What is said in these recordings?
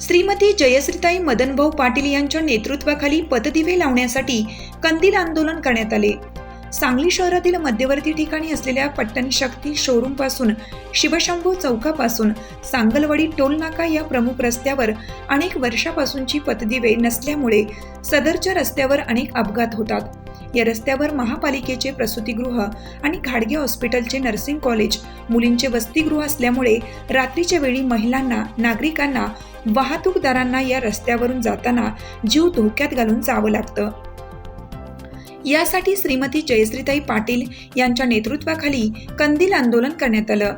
श्रीमती जयश्रीताई मदनभाऊ पाटील यांच्या नेतृत्वाखाली पतदिवे लावण्यासाठी कंदील आंदोलन करण्यात आले. सांगली शहरातील मध्यवर्ती ठिकाणी असलेल्या पट्टण शक्ती शोरूमपासून शिवशंभू चौकापासून सांगलवाडी टोलनाका या प्रमुख रस्त्यावर अनेक वर्षापासूनची पतदिवे नसल्यामुळे सदरच्या रस्त्यावर अनेक अपघात होतात. या रस्त्यावर महापालिकेचे प्रसूतीगृह आणि घाडगे हॉस्पिटलचे नर्सिंग कॉलेज मुलींचे वसतिगृह असल्यामुळे रात्रीच्या वेळी महिलांना नागरिकांना वाहतूकदारांना या रस्त्यावरून जाताना जीव धोक्यात घालून जावं लागतं. यासाठी श्रीमती जयश्रीताई पाटील यांच्या नेतृत्वाखाली कंदील आंदोलन करण्यात आलं.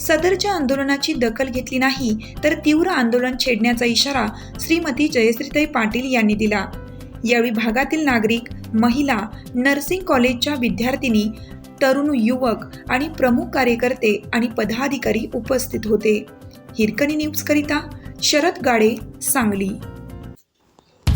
सदरच्या आंदोलनाची दखल घेतली नाही तर तीव्र आंदोलन छेडण्याचा इशारा श्रीमती जयश्रीताई पाटील यांनी दिला. यावेळी भागातील नागरिक महिला नर्सिंग कॉलेजच्या विद्यार्थिनी तरुण युवक आणि प्रमुख कार्यकर्ते आणि पदाधिकारी उपस्थित होते. हिरकणी न्यूज करिता शरद गाडे सांगली.